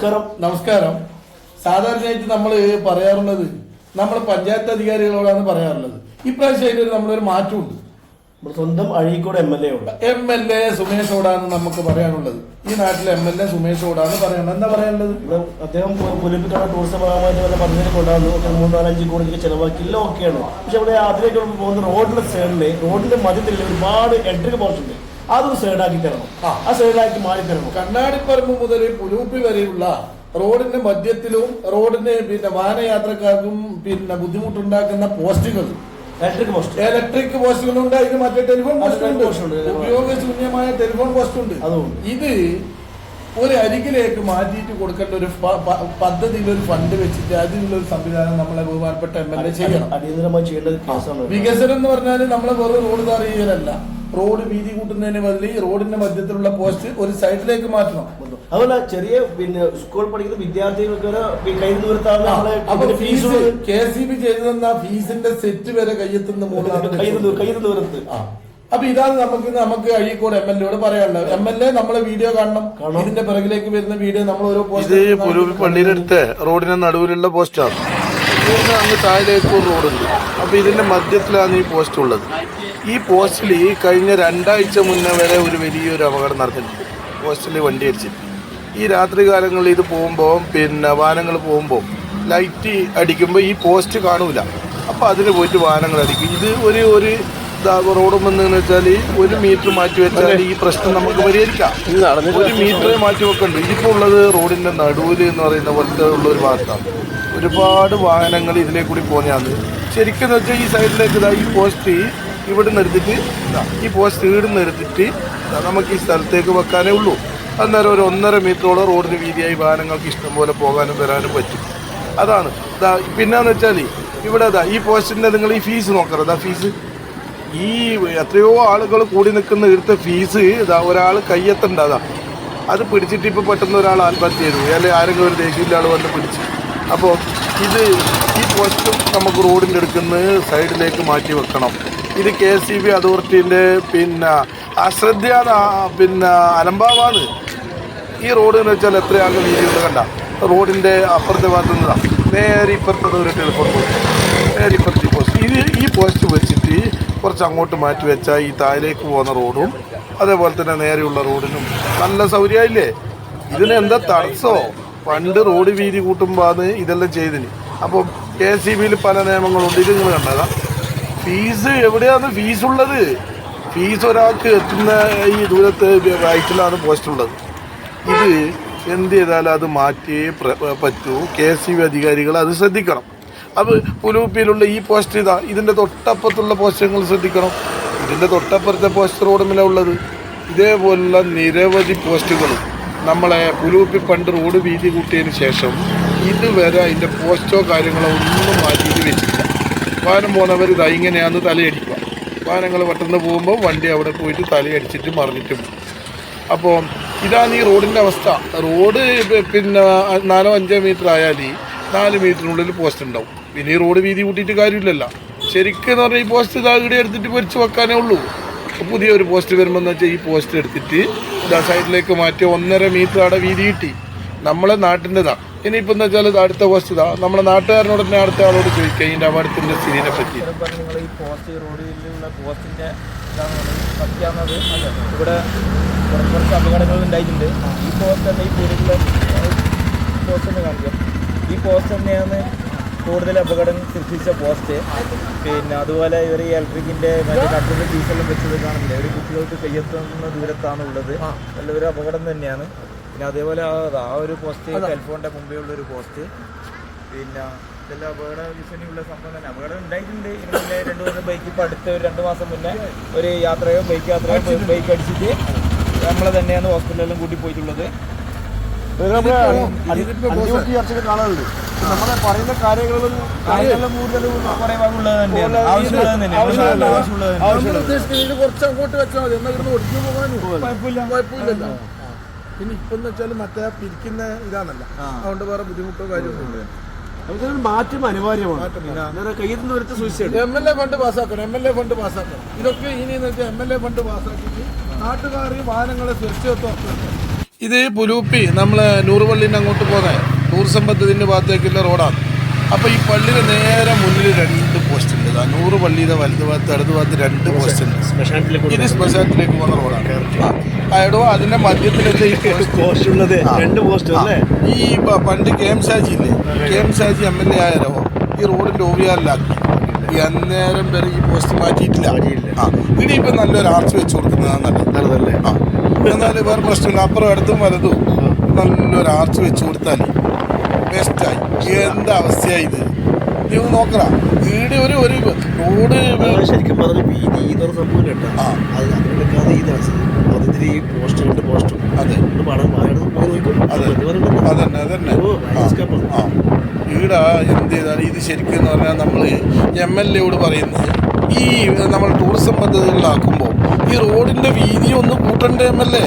നമസ്കാരം. നമസ്കാരം. സാധാരണയായിട്ട് നമ്മൾ പറയാറുള്ളത് നമ്മൾ പഞ്ചായത്ത് അധികാരികളോടാണ് പറയാറുള്ളത്. ഇപ്രാവശ്യം അതിലൊരു നമ്മളൊരു മാറ്റമുണ്ട്. സ്വന്തം അഴീക്കോട് എം എൽ എ ഉണ്ട് എം എൽ എ സുമേഷോടാണ് നമുക്ക് പറയാനുള്ളത്. ഈ നാട്ടിലെ എം എൽ എ സുമേഷോടാണ് പറയാനുള്ളത്. എന്താ പറയാനുള്ളത്? അദ്ദേഹം പുലിപ്പിക്കാണ് ടൂറിസം ഭാഗമായിട്ട് വല്ല പദ്ധതി കൊണ്ടാകുന്നു മൂന്നാലഞ്ച് മൂന്ന് നാലഞ്ച് കോടിക്ക് ചെലവാക്കി എല്ലാം ഓക്കെയാണ് പക്ഷെ ഇവിടെ അതിലേക്ക് പോകുന്ന റോഡിന്റെ സൈഡിൽ റോഡിന്റെ മധ്യത്തിൽ ഒരുപാട് ഇലക്ട്രിക് പോസ്റ്റ് അതൊന്ന് സൈഡാക്കി തരണം. ആ. സൈഡാക്കി മാറി തരണം. കണ്ണാടിപ്പറമ്പ് മുതൽ പുലൂപ്പി വരെയുള്ള റോഡിന്റെ മധ്യത്തിലും റോഡിന്റെ പിന്നെ വാഹനയാത്രക്കാർക്കും പിന്നെ ബുദ്ധിമുട്ടുണ്ടാക്കുന്ന പോസ്റ്റുകൾ. ഇലക്ട്രിക് പോസ്റ്റ് ഇലക്ട്രിക് പോസ്റ്റുകളുണ്ട്. അതിന് മറ്റേ ടെലിഫോൺ പോസ്റ്റ് ഉണ്ട് പോസ്റ്റ് ഉണ്ട്. ഉപയോഗശൂന്യമായ ടെലിഫോൺ പോസ്റ്റ് ഉണ്ട് ഇത് ഒരു അരികിലേക്ക് മാറ്റിയിട്ട് കൊടുക്കേണ്ട ഒരു പദ്ധതിയിൽ ഒരു ഫണ്ട് വെച്ചിട്ട് അതിനുള്ള ഒരു സംവിധാനം നമ്മളെ ബഹുമാനപ്പെട്ട എം എൽ എ ചെയ്യണം. അടിയന്തരമായി ചെയ്യേണ്ട വികസനം എന്ന് പറഞ്ഞാൽ നമ്മളെ വെറും റോഡ് താർ ചെയ്യലല്ല റോഡ് വീതി കൂട്ടുന്നതിന് ബദലി റോഡിന്റെ മധ്യത്തിലുള്ള പോസ്റ്റ് ഒരു സൈഡിലേക്ക് മാറ്റണം. അതുപോലെ ചെറിയ പിന്നെ സ്കൂൾ പഠിക്കുന്ന വിദ്യാർത്ഥികൾക്ക് കൈ ഫീസ് കെ സി ബി ചെയ്തതെന്ന ഫീസിന്റെ സെറ്റ് വരെ കയ്യെത്തുന്ന കൈ മൂന്നാണ് കൈ ദൂരത്ത്. ആ. അപ്പൊ ഇതാണ് നമുക്ക് നമുക്ക് അഴീക്കോട് എം എൽ എയോട് പറയാനുള്ളത്. എം എൽ എ നമ്മളെ വീഡിയോ കാണണം. ഇതിന്റെ പിറകിലേക്ക് വരുന്ന വീഡിയോ നമ്മൾ ഓരോ ഇത് പോസ്റ്റ് പള്ളിയിലെടുത്ത് പള്ളിയുടെ അടുത്ത് റോഡിന് നടുവിലുള്ള പോസ്റ്റാണ് അങ്ങ് താഴെ റോഡുണ്ട് അപ്പൊ ഇതിന്റെ മധ്യത്തിലാണ് ഈ പോസ്റ്റ് ഉള്ളത്. ഈ പോസ്റ്റിൽ ഈ കഴിഞ്ഞ രണ്ടാഴ്ച മുന്നേ വരെ ഒരു വലിയൊരു അപകടം നടന്നിട്ടുണ്ട്. പോസ്റ്റിൽ വണ്ടി അടിച്ചിട്ട്. ഈ രാത്രി കാലങ്ങളിൽ ഇത് പോകുമ്പോൾ പിന്നെ വാഹനങ്ങൾ പോകുമ്പോൾ ലൈറ്റ് അടിക്കുമ്പോൾ ഈ പോസ്റ്റ് കാണൂല. അപ്പോൾ അതിന് പോയിട്ട് വാഹനങ്ങൾ അടിക്കും. ഇത് ഒരു ഒരു റോഡും വന്നതെന്ന് വെച്ചാൽ ഒരു മീറ്റർ മാറ്റി വെച്ചാൽ ഈ പ്രശ്നം നമുക്ക് പരിഹരിക്കാം. ഒരു മീറ്റർ മാറ്റി വെക്കണ്ട്. ഇതിപ്പോൾ ഉള്ളത് റോഡിന്റെ നടുവിൽ എന്ന് പറയുന്ന പോലത്തെ ഉള്ള ഒരു ഭാഗത്താണ്. ഒരുപാട് വാഹനങ്ങൾ ഇതിലേ കൂടി പോകുന്നതാണ് ശരിക്കും എന്ന് വെച്ചാൽ ഈ സൈഡിലേക്ക് ഈ പോസ്റ്റ് ഇവിടെ നിർത്തിട്ട് ഈ പോസ്റ്റ് ഇവിടെ നിന്ന് എടുത്തിട്ട് നമുക്ക് ഈ സ്ഥലത്തേക്ക് വെക്കാനേ ഉള്ളൂ. അന്നേരം ഒരു ഒന്നര മീറ്ററോളം റോഡിന് വീതിയായി വാഹനങ്ങൾക്ക് ഇഷ്ടംപോലെ പോകാനും വരാനും പറ്റും. അതാണ്. പിന്നെന്ന് വെച്ചാൽ ഇവിടെ അതാ ഈ പോസ്റ്റിന്റെ നിങ്ങൾ ഈ ഫീസ് നോക്കണം. അതാ ഫീസ് ഈ എത്രയോ ആളുകൾ കൂടി നിൽക്കുന്ന ഇവിടുത്തെ ഫീസ് ഇതാ ഒരാൾ കയ്യെത്തണ്ട അതാ. അത് പിടിച്ചിട്ട് ഇപ്പോൾ പെട്ടെന്ന് ഒരാൾ ആത്മഹത്യ ചെയ്തു. അല്ലെങ്കിൽ ആരെങ്കിലും ഒരു ദേഷ്യമില്ല ആൾ വന്ന് പിടിച്ചു. അപ്പോൾ ഇത് ഈ പോസ്റ്റും നമുക്ക് റോഡിന്റെ അടുക്കുന്ന സൈഡിലേക്ക് മാറ്റി വെക്കണം. ഇത് കെ എസ് സി ബി അതോറിറ്റിന്റെ പിന്നെ അശ്രദ്ധയാണ് പിന്നെ അലംഭാവാണ് ഈ റോഡ് എന്ന് വെച്ചാൽ വീതി വീതിയുണ്ട് കണ്ട. റോഡിന്റെ അപ്പുറത്തെ ഭാഗത്ത് നിന്നാണ് നേരെ ഇപ്പുറത്തത് ഒരു ടെലിഫോൺ പോസ്റ്റ്. നേരെ ഇപ്പുറത്ത് പോസ്റ്റ്. ഇത് ഈ പോസ്റ്റ് വെച്ചിട്ട് കുറച്ച് അങ്ങോട്ട് മാറ്റി വെച്ചാൽ ഈ താഴേക്ക് പോകുന്ന റോഡും അതേപോലെ തന്നെ നേരെയുള്ള റോഡിനും നല്ല സൗകര്യമായില്ലേ? ഇതിന് എന്താ തടസ്സോ? പണ്ട് റോഡ് വീതി കൂട്ടുമ്പോൾ ഇതെല്ലാം ചെയ്തിന്. അപ്പോൾ കെ എസ് സി ബിയിൽ പല നിയമങ്ങളുണ്ട്. ഇത് നിങ്ങൾ കണ്ടതാ. ഫീസ് എവിടെയാണ് ഫീസ് ഉള്ളത്? ഫീസ് ഒരാൾക്ക് എത്തുന്ന ഈ ദൂരത്ത് വയറ്റിലാണ് പോസ്റ്റ് ഉള്ളത്. ഇത് എന്ത് ചെയ്താലും അത് മാറ്റിയേ പറ്റൂ. കെ എസ് ബി അധികാരികൾ അത് ശ്രദ്ധിക്കണം. അപ്പോൾ പുലൂപ്പിയിലുള്ള ഈ പോസ്റ്റർ ഇതാ ഇതിന്റെ തൊട്ടപ്പുറത്തുള്ള പോസ്റ്ററുകൾ ശ്രദ്ധിക്കണം. ഇതിന്റെ തൊട്ടപ്പുറത്തെ പോസ്റ്റ് റോഡുമില്ല ഉള്ളത്. ഇതേപോലുള്ള നിരവധി പോസ്റ്റുകൾ നമ്മളെ പുലൂപ്പി പണ്ട് റോഡ് വീതി കൂട്ടിയതിന് ശേഷം ഇതുവരെ അതിന്റെ പോസ്റ്റോ കാര്യങ്ങളോ ഒന്നും മാറ്റിയിട്ട് വാഹനം പോകുന്നവർ ഇതാ ഇങ്ങനെയാന്ന് തലയടിക്കുക. വാഹനങ്ങൾ പെട്ടെന്ന് പോകുമ്പോൾ വണ്ടി അവിടെ പോയിട്ട് തലയടിച്ചിട്ട് മറിഞ്ഞിട്ടും അപ്പോൾ ഇതാണ് ഈ റോഡിന്റെ അവസ്ഥ. റോഡ് പിന്നെ നാലോ അഞ്ചോ മീറ്റർ ആയാൽ നാല് മീറ്ററിനുള്ളിൽ പോസ്റ്റ് ഉണ്ടാവും. പിന്നെ ഈ റോഡ് വീതി കൂട്ടിയിട്ട് കാര്യമില്ലല്ലോ. ശരിക്കും എന്ന് പറഞ്ഞാൽ ഈ പോസ്റ്റ് ഇതാ ഇവിടെ എടുത്തിട്ട് പൊരിച്ച് വെക്കാനേ ഉള്ളൂ. പുതിയ ഒരു പോസ്റ്റ് വരുമ്പോൾ എന്ന് വെച്ചാൽ ഈ പോസ്റ്റ് എടുത്തിട്ട് ഇതാ സൈഡിലേക്ക് മാറ്റി ഒന്നര മീറ്റർ അവിടെ വീതി കിട്ടി. നമ്മളെ നാട്ടിന്റെതാ ഇനിയിപ്പോൾ എന്താ വെച്ചാൽ അടുത്ത പോസ്റ്റ് ഇതാ. നമ്മുടെ നാട്ടുകാരനോട് തന്നെ അടുത്ത ആളോട് ചോദിക്കുക ഇതിന്റെ അപകടത്തിന്റെ സ്ഥിതിനെ പറ്റി. ഇവിടെ കുറച്ച് കുറച്ച് അപകടങ്ങൾ ഉണ്ടായിട്ടുണ്ട്. ഈ പോസ്റ്റ് തന്നെ ഈ പേരിലുള്ള പോസ്റ്റ് തന്നെ കാണിക്കാം. ഈ പോസ്റ്റ് തന്നെയാണ് കൂടുതൽ അപകടം സൃഷ്ടിച്ച പോസ്റ്റ് പിന്നെ അതുപോലെ ഇവർ ഈ ഇലക്ട്രിക്കിന്റെ മറ്റേ കട്ടറിന്റെ ഡീസലും വെച്ചത് കാണുന്നില്ല? ഒരു കുട്ടികൾക്ക് കയ്യെത്തുന്ന ദൂരത്താണ് ഉള്ളത് നല്ലൊരു അപകടം തന്നെയാണ്. പിന്നെ അതേപോലെ ആ ഒരു പോസ്റ്റ് ടെലിഫോണിന്റെ മുമ്പേ ഉള്ള ഒരു പോസ്റ്റ് പിന്നെ ഇതെല്ലാം അപകട ഭീഷണിയുള്ള സംഭവം തന്നെ. അപകടം ഉണ്ടായിട്ടുണ്ട്. ഇതിന്റെ രണ്ടു മൂന്ന് ബൈക്ക് ഇപ്പൊ അടുത്ത ഒരു രണ്ടു മാസം മുന്നേ ഒരു യാത്രയോ ബൈക്ക് യാത്രയോ ബൈക്ക് അടിച്ചിട്ട് നമ്മളെ തന്നെയാണ് ഹോസ്പിറ്റലിലും കൂട്ടി പോയിട്ടുള്ളത്. കാണാറുണ്ട്. നമ്മളെ പറയുന്ന കാര്യങ്ങളും കാര്യങ്ങളും കൂടുതലും കുറച്ച് അങ്ങോട്ട് വെച്ചാൽ മതി. എന്നാൽ ഇവിടുന്ന് ഒടിഞ്ഞു പോകാനും കുഴപ്പമില്ല. കുഴപ്പമില്ലല്ലോ. പിന്നെ ഇപ്പം എന്ന് വെച്ചാൽ മറ്റേ പിരിക്കുന്ന ഇതാണല്ല. അതുകൊണ്ട് വേറെ ബുദ്ധിമുട്ടോ കാര്യമൊന്നുമില്ല മാറ്റം അനിവാര്യമാണ്. സൂക്ഷിച്ചു എം എൽ എ ഫണ്ട് പാസ്സാക്കണം എം എൽ എ ഫണ്ട് പാസ്സാക്കണം. ഇതൊക്കെ ഇനി എം എൽ എ ഫണ്ട് പാസ്സാക്കിയിട്ട് നാട്ടുകാർ ഈ വാഹനങ്ങളെ സുരക്ഷിതത്വം ഇത് പുലൂപ്പി നമ്മളെ നൂറുപള്ളിന്റെ അങ്ങോട്ട് പോകുന്ന ടൂറിസം പദ്ധതിന്റെ ഭാഗത്തേക്കുള്ള റോഡാണ്. അപ്പോൾ ഈ പള്ളിയുടെ നേരെ മുന്നിൽ രണ്ട് പോസ്റ്റ് ഉണ്ട്. നൂറ് പള്ളിയുടെ വലത് ഭാഗത്ത് ഇടത് ഭാഗത്ത് രണ്ട് പോസ്റ്റ് ഉണ്ട്. ഇത് ശ്മശാനത്തിലേക്ക് പോകുന്ന റോഡാണ് അയടോ അതിന്റെ മധ്യത്തിലല്ലേ ഈ പോസ്റ്റ് ഉള്ളത് രണ്ട് പോസ്റ്റ് അല്ലേ? ഈ പണ്ട് കെ എം ഷാജി ഇല്ലേ? K M Shaji M L A ആയാലോ ഈ റോഡിന്റെ ഓവിയാറിലാക്കി. ഈ അന്നേരം വരെ ഈ പോസ്റ്റ് മാറ്റിയിട്ടില്ല. ഇനി ആ ഇപ്പൊ നല്ലൊരു ആർച്ച് വെച്ച് കൊടുക്കുന്നതാണ് നല്ലത്. നല്ലതല്ലേ? ആ എന്നാൽ വേറെ പ്രശ്നമില്ല. അപ്പുറം അടുത്തും വലതും. നല്ലൊരു ആർച്ച് വെച്ച് കൊടുത്താൽ ബെസ്റ്റായി എന്താ അവസ്ഥയായി ഇത്? നീ ഒന്ന് നോക്കറ വീട് ഒരു ഒരു റോഡ് ശരിക്കും പറഞ്ഞ വീതി എന്ന് സംഭവം കേട്ടോ. ആ. അത് അതിനെടുക്കാതെ ഈ ദിവസം അതിന് ഈ പോസ്റ്റ് രണ്ട് പോസ്റ്റും അതെ. പണം അതന്നെ അതന്നെ. ആ, ഈട എന്ത് ചെയ്താലും ഇത് ശരിക്കും എന്ന് പറഞ്ഞാൽ നമ്മൾ എം എൽ എയോട് പറയുന്നത് ഈ നമ്മൾ ടൂറിസം പദ്ധതികളിലാക്കുമ്പോൾ ഈ റോഡിന്റെ വീതി ഒന്ന് കൂട്ടണ്ടേ എം എൽ എ?